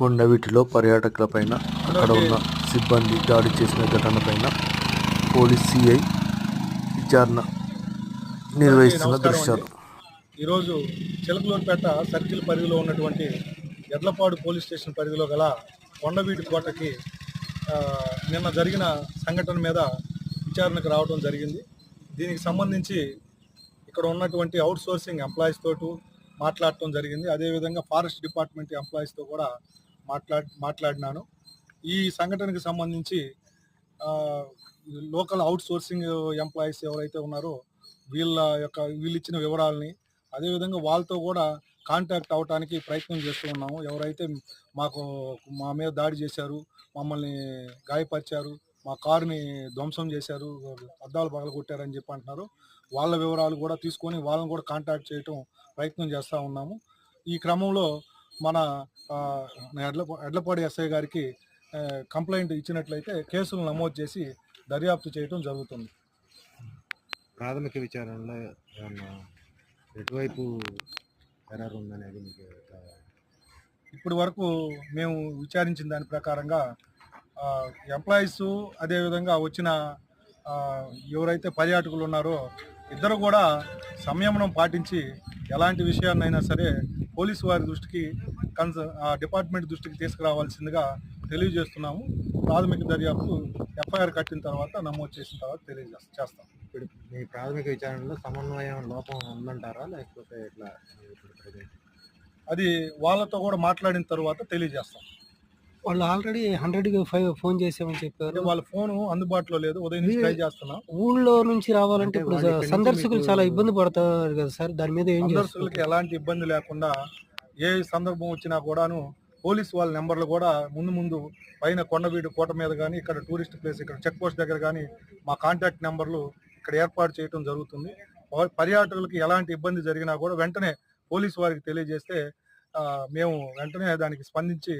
కొండవీటిలో పర్యాటకులపైన అక్కడ ఉన్న సిబ్బంది దాడి చేసిన ఘటనపైన పోలీస్ సిఐ విచారణ నిర్వహిస్తున్న దృశ్యాలు. ఈరోజు చిలకలూరుపేట సర్కిల్ పరిధిలో ఉన్నటువంటి ఎడ్లపాడు పోలీస్ స్టేషన్ పరిధిలో గల కొండవీటి కోటకి నిన్న జరిగిన సంఘటన మీద విచారణకు రావడం జరిగింది. దీనికి సంబంధించి ఇక్కడ ఉన్నటువంటి అవుట్ సోర్సింగ్ ఎంప్లాయీస్ తోటి మాట్లాడటం జరిగింది. అదేవిధంగా ఫారెస్ట్ డిపార్ట్మెంట్ ఎంప్లాయీస్తో కూడా మాట్లాడి మాట్లాడినాను. ఈ సంఘటనకు సంబంధించి లోకల్ అవుట్ సోర్సింగ్ ఎంప్లాయీస్ ఎవరైతే ఉన్నారో వీళ్ళ యొక్క వీళ్ళు ఇచ్చిన వివరాలని అదేవిధంగా వాళ్ళతో కూడా కాంటాక్ట్ అవడానికి ప్రయత్నం చేస్తూ ఉన్నాము. ఎవరైతే మాకు మా మీద దాడి చేశారు మమ్మల్ని గాయపరిచారు మా కారుని ధ్వంసం చేశారు అద్దాలు పగలగొట్టారని చెప్పి అంటున్నారు. వాళ్ళ వివరాలు కూడా తీసుకొని వాళ్ళని కూడా కాంటాక్ట్ చేయటం ప్రయత్నం చేస్తూ ఉన్నాము. ఈ క్రమంలో మన ఎడ్ల ఎడ్లపాడి ఎస్ఐ గారికి కంప్లైంట్ ఇచ్చినట్లయితే కేసులు నమోదు చేసి దర్యాప్తు చేయటం జరుగుతుంది. ప్రాథమిక విచారణలో ఎటువైపు ఎర్రర్ ఉందనేది మీకు ఇప్పటి వరకు మేము విచారించిన దాని ప్రకారంగా ఎంప్లాయీస్ అదేవిధంగా వచ్చిన ఎవరైతే పర్యాటకులు ఉన్నారో ఇద్దరు కూడా సంయమనం పాటించి ఎలాంటి విషయాన్నైనా సరే పోలీసు వారి దృష్టికి కన్స ఆ డిపార్ట్మెంట్ దృష్టికి తీసుకురావాల్సిందిగా తెలియజేస్తున్నాము. ప్రాథమిక దర్యాప్తు ఎఫ్ఐఆర్ కట్టిన తర్వాత నమోదు చేసిన తర్వాత తెలియజేస్తాం చేస్తాం. ఇప్పుడు మీ ప్రాథమిక విచారణలో సమన్వయం లోపం ఉందంటారా? లేకపోతే present? అది వాళ్ళతో కూడా మాట్లాడిన తర్వాత తెలియజేస్తాం. వాళ్ళు ఆల్రెడీ హండ్రెడ్ ఫైవ్ ఫోన్ చేసామని చెప్పారు. వాళ్ళ ఫోన్ అందుబాటులో లేదు. ఉదయం నుంచి ట్రై చేస్తున్నాం. ఊళ్ళో నుంచి రావాలంటే ఇప్పుడు సందర్శకులు చాలా ఇబ్బంది పడతారు కదా సార్. దాని మీద ఏం సందర్శకులకి ఎలాంటి ఇబ్బంది లేకుండా ఏ సందర్భం వచ్చినా కూడాను పోలీస్ వాళ్ళ నెంబర్లు కూడా ముందు ముందు పైన కొండవీడు కోట మీద కానీ ఇక్కడ టూరిస్ట్ ప్లేస్ ఇక్కడ చెక్ పోస్ట్ దగ్గర కానీ మా కాంటాక్ట్ నెంబర్లు ఇక్కడ ఏర్పాటు చేయడం జరుగుతుంది. పర్యాటకులకి ఎలాంటి ఇబ్బంది జరిగినా కూడా వెంటనే పోలీస్ వారికి తెలియజేస్తే ఆ, మేము వెంటనే దానికి స్పందించి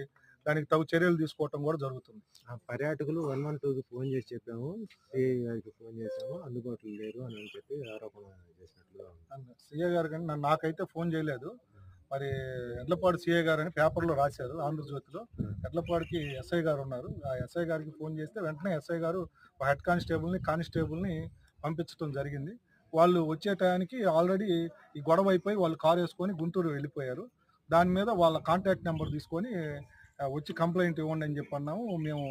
దానికి తగు చర్యలు తీసుకోవటం కూడా జరుగుతుంది. ఆ పర్యాటకులు వన్ వన్ టూకి ఫోన్ చేసి చెప్పాము. సిఐ గారికి ఫోన్ చేసాము అందుబాటులో లేరు అని చెప్పి ఆరోపణ చేసినట్లుగా. సిఏ గారు కానీ నన్ను నాకైతే ఫోన్ చేయలేదు. మరి ఎడ్లపాడు సిఏ గారు అని పేపర్లో రాశారు ఆంధ్రజ్యోతిలో. ఎడ్లపాడుకి ఎస్ఐ గారు ఉన్నారు. ఆ ఎస్ఐ గారికి ఫోన్ చేస్తే వెంటనే ఎస్ఐ గారు హెడ్ కానిస్టేబుల్ని కానిస్టేబుల్ని పంపించడం జరిగింది. వాళ్ళు వచ్చే టయానికి ఆల్రెడీ ఈ గొడవ అయిపోయి వాళ్ళు కారు వేసుకొని గుంటూరు వెళ్ళిపోయారు. దాని మీద వాళ్ళ కాంటాక్ట్ నెంబర్ తీసుకొని వచ్చి కంప్లైంట్ ఇవ్వండి అని చెప్పి అన్నాము మేము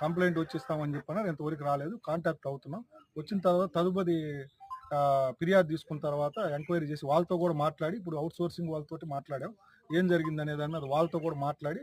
కంప్లైంట్ వచ్చిస్తామని చెప్పన్నారు. ఇంతవరకు రాలేదు. కాంటాక్ట్ అవుతున్నాం. వచ్చిన తర్వాత తదుపరి ఫిర్యాదు తీసుకున్న తర్వాత ఎంక్వైరీ చేసి వాళ్ళతో కూడా మాట్లాడి ఇప్పుడు అవుట్ సోర్సింగ్ వాళ్ళతో మాట్లాడాం. ఏం జరిగింది అనే దాని వాళ్ళతో కూడా మాట్లాడి